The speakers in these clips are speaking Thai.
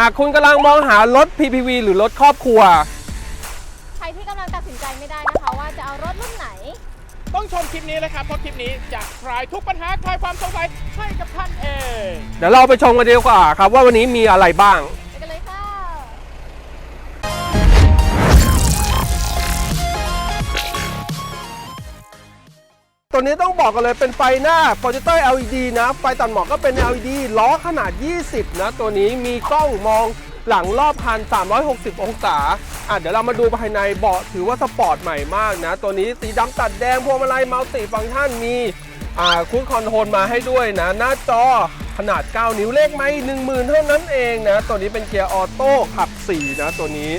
หากคุณกำลังมองหารถ PPV หรือรถครอบครัว ใครที่กำลังตัดสินใจไม่ได้นะคะว่าจะเอารถรุ่นไหน ต้องชมคลิปนี้เลยครับเพราะคลิปนี้จะคลายทุกปัญหาคลายความสงสัยให้กับท่านเอง เดี๋ยวเราไปชมกันดีกว่าครับว่าวันนี้มีอะไรบ้าง ตัวนี้ต้องบอกกันเลยเป็นไฟหน้าโปรเจคเตอร์ LED นะ ไฟตัดหมอกก็เป็น LED ล้อขนาด 20 นะ ตัวนี้มีกล้องมองหลังรอบคัน 360 องศา อะเดี๋ยวเรามาดูภายในเบาะถือว่าสปอร์ตใหม่มากนะ ตัวนี้สีดำตัดแดงพวงมาลัยมัลติฟังก์ชันมีอ่าคูดคอนโทรลมาให้ด้วยนะ หน้าจอขนาด 9 นิ้วเลขไม่10,000 เท่านั้นเองนะ ตัวนี้เป็นเกียร์ออโต้ขับ 4 นะตัวนี้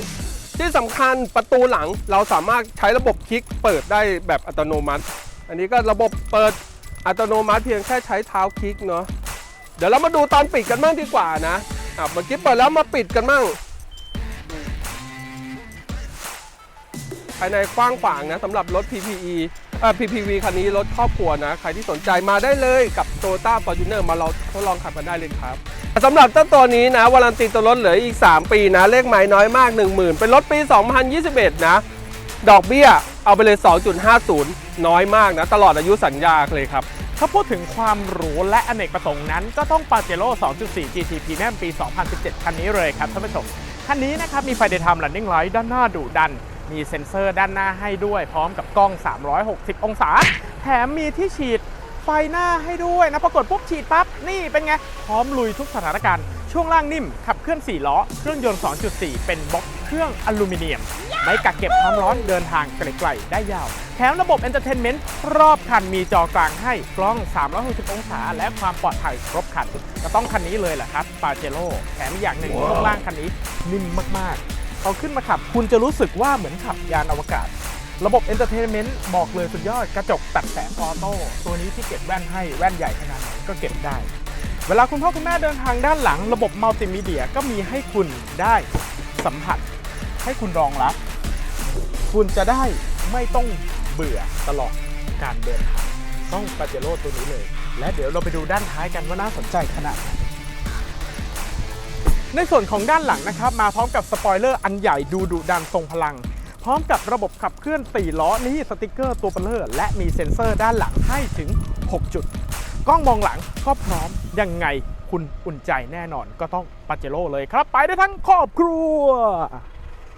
ที่สำคัญประตูหลังเราสามารถใช้ระบบคลิกเปิดได้แบบอัตโนมัติ อันนี้ก็ระบบเปิดอัตโนมัติเพียงแค่ใช้เท้าคลิกเนาะเดี๋ยวเรามาดูตอนปิดกันบ้างดีกว่านะอะเมื่อกี้เปิดแล้วมาปิดกันบ้างภายในกว้างขวางนะสำหรับรถ PPE เอ่อ PPV คันนี้รถครอบครัวนะ ใครที่สนใจมาได้เลยกับ Toyota Fortuner มาเราทดลองขับกันได้เลยครับสำหรับเจ้าตัวนี้นะวารันตีตัวรถเหลืออีก 3 ปีนะ เลขหมายน้อยมาก 10,000 เป็นรถปี 2021 นะ ดอกเบี้ย เอาไปเลย 2.50 น้อยมากนะ ตลอดอายุสัญญาเลยครับ ถ้าพูดถึงความหรูและอเนกประสงค์นั้น ก็ต้องปาเจโร่2.4 GT Premium ปี 2017 คันนี้เลยครับท่านผู้ชม คันนี้นะครับมีไฟเดย์ไทม์ running light ด้านหน้าดุดัน มีเซ็นเซอร์ด้านหน้าให้ด้วย พร้อมกับกล้อง 360 องศา แถมมีที่ฉีดไฟหน้าให้ด้วยนะปรากฏปุ๊บฉีดปั๊บนี่เป็นไงพร้อมลุยทุกสถานการณ์ ช่วงล่างนิ่ม ขับเคลื่อน 4 ล้อ เครื่องยนต์ 2.4 เป็นบล็อกเครื่องอลูมิเนียม ไม่กักเก็บความร้อนเดินทางไกลๆได้ยาว แถมระบบเอนเตอร์เทนเมนต์รอบคันมีจอกลางให้กล้อง 360 องศา และความปลอดภัยครบคันก็ต้องคันนี้เลยแหละครับปาเจโร่แถมอีกอย่างหนึ่งช่วงล่างคันนี้นิ่มมากๆพอขึ้นมาขับ คุณจะรู้สึกว่าเหมือนขับยานอวกาศระบบเอนเตอร์เทนเมนต์บอกเลยสุดยอดกระจกตัดแสงออโต้ตัวนี้ที่เก็บแว่นให้แว่นใหญ่ขนาดไหนก็เก็บได้ เวลาคุณพ่อคุณแม่เดินทางด้านหลัง ระบบมัลติมีเดียก็มีให้คุณได้สัมผัส ให้คุณรองรับ คุณจะได้ไม่ต้องเบื่อตลอดการเดินทางต้องปาเจโร่ตัวนี้เลย และเดี๋ยวเราไปดูด้านท้ายกันว่าน่าสนใจขนาดไหนในส่วนของด้านหลังนะครับ มาพร้อมกับสปอยเลอร์อันใหญ่ดูดุดันทรงพลัง พร้อมกับระบบขับเคลื่อน4ล้อนี่สติกเกอร์ตัวเบลเลอร์ และมีเซ็นเซอร์ด้านหลังให้ถึง 6 จุด กล้องมองหลังก็พร้อมยังไงคุณอุ่นใจแน่นอนก็ต้องปาเจโร่เลยครับ ไปได้ทั้งครอบครัว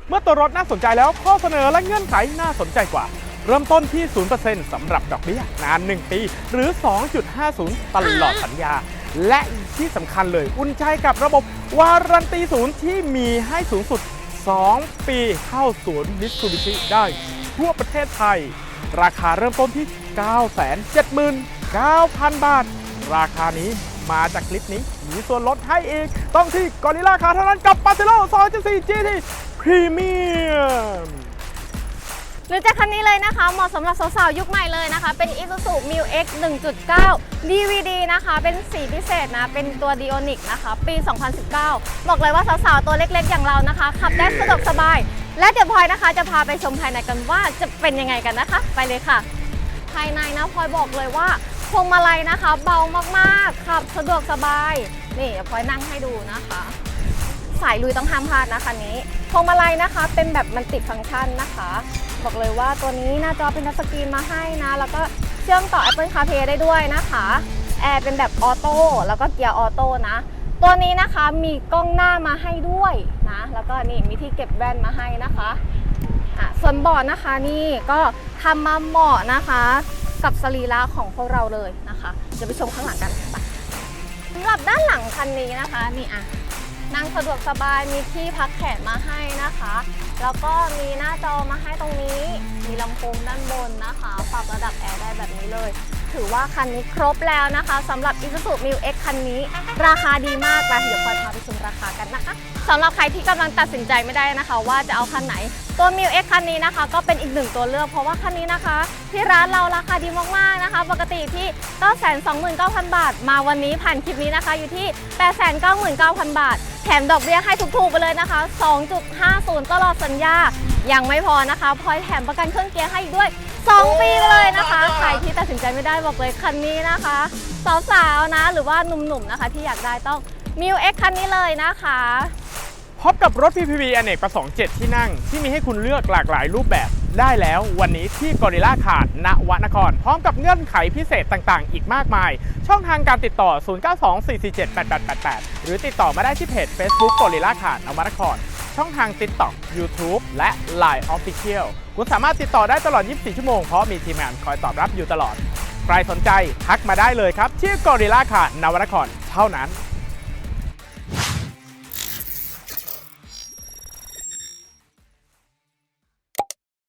เมื่อตัวรถน่าสนใจแล้วข้อเสนอและเงื่อนไขน่าสนใจกว่า เริ่มต้นที่ 0%สำหรับดอกเบี้ยนาน 1 ปี หรือ 2.50 ตลอดสัญญา และที่สำคัญเลยอุ่นใจกับระบบวารันตีศูนย์ที่มีให้สูงสุด 2 ปีเข้าศูนย์มิตซูบิชิได้ทั่วประเทศไทย ราคาเริ่มต้นที่ 9 7 0 0 0 9,000 บาท ราคานี้มาจากคลิปนี้มีส่วนลดให้อีก ต้องที่กอริล่าคาเท่านั้นกับปาเจโร่2.4 GT Premium หรือจะคันนี้เลยนะคะ เหมาะสำหรับสาวๆ ยุคใหม่เลยนะคะ เป็น Isuzu Mu X 1.9 DVD นะคะ เป็นสีพิเศษนะ เป็นตัว Dionic นะคะ ปี 2019 บอกเลยว่าสาวๆ ตัวเล็กๆ อย่างเรานะคะ ขับได้สะดวกสบาย และเดี๋ยวพลอยนะคะ จะพาไปชมภายในกันว่าจะเป็นยังไงกันนะคะ ไปเลยค่ะ ภายในนะพลอยบอกเลยว่า พวงมาลัยนะคะ เบามากๆ ขับสะดวกสบาย นี่พลอยนั่งให้ดูนะคะ สายลุยต้องห้ามพลาดนะคันนี้ พวงมาลัยนะคะเป็นแบบมันติดฟังก์ชันนะคะ บอกเลยว่าตัวนี้หน้าจอเป็นทัชสกรีนมาให้นะ แล้วก็เชื่อมต่อ Apple CarPlay ได้ด้วยนะคะแอร์เป็นแบบออโต้แล้วก็เกียร์ออโต้นะ ตัวนี้นะคะมีกล้องหน้ามาให้ด้วยนะ แล้วก็นี่มีที่เก็บแว่นมาให้นะคะส่วนเบาะนะคะนี่ก็ทำมาเหมาะนะคะ กับสรีระของพวกเราเลยนะคะเดี๋ยวไปชมข้างหลังกันไปสำหรับด้านหลังคันนี้นะคะนี่อะนั่งสะดวกสบายมีที่พักแขนมาให้นะคะ แล้วก็มีหน้าจอมาให้ตรงนี้ มีลำโพงด้านบนนะคะปรับระดับแอร์ได้แบบนี้เลย ถือว่าคันนี้ครบแล้วนะคะสำหรับ Isuzu Mu X คันนี้ ราคาดีมากเลยเดี๋ยวพลอยพาไปชมราคากันนะคะ สำหรับใครที่กำลังตัดสินใจไม่ได้นะคะ ว่าจะเอาคันไหน ตัว Mu X คันนี้นะคะ ก็เป็นอีกหนึ่งตัวเลือก เพราะว่าคันนี้นะคะ ที่ร้านเราราคาดีมากๆนะคะ ปกติที่ 929,000 บาท มาวันนี้ผ่านคลิปนี้นะคะ อยู่ที่ 899,000บาท แถมดอกเบี้ยให้ถูกๆไปเลยนะคะ 2.50 ตลอดสัญญายังไม่พอนะคะพลอยแถมประกันเครื่องเกียร์ให้อีกด้วย 2 ปีไปเลยนะคะใครที่ตัดสินใจไม่ได้บอกเลยคันนี้นะคะสาวๆนะหรือว่าหนุ่มๆนะคะ ที่อยากได้ต้อง m ิว X คันนี้เลยนะคะ พบกับรถ PPV อเนกประสงค์7ที่นั่ง ที่มีให้คุณเลือกหลากหลายรูปแบบได้แล้ววันนี้ที่กอริล่าขาดณวนคร พร้อมกับเงื่อนไขพิเศษต่างๆ อีกมากมาย ช่องทางการติดต่อ 0924478888 หรือติดต่อมาได้ที่เพจ Facebook กอริล่าขาดนวนคร ช่องทาง TikTok YouTube และ Line Official คุณสามารถติดต่อได้ตลอด 24 ชั่วโมง เพราะมีทีมงานคอยตอบรับอยู่ตลอด ใครสนใจทักมาได้เลยครับ ที่กอริล่าขาดนวนคร เท่านั้น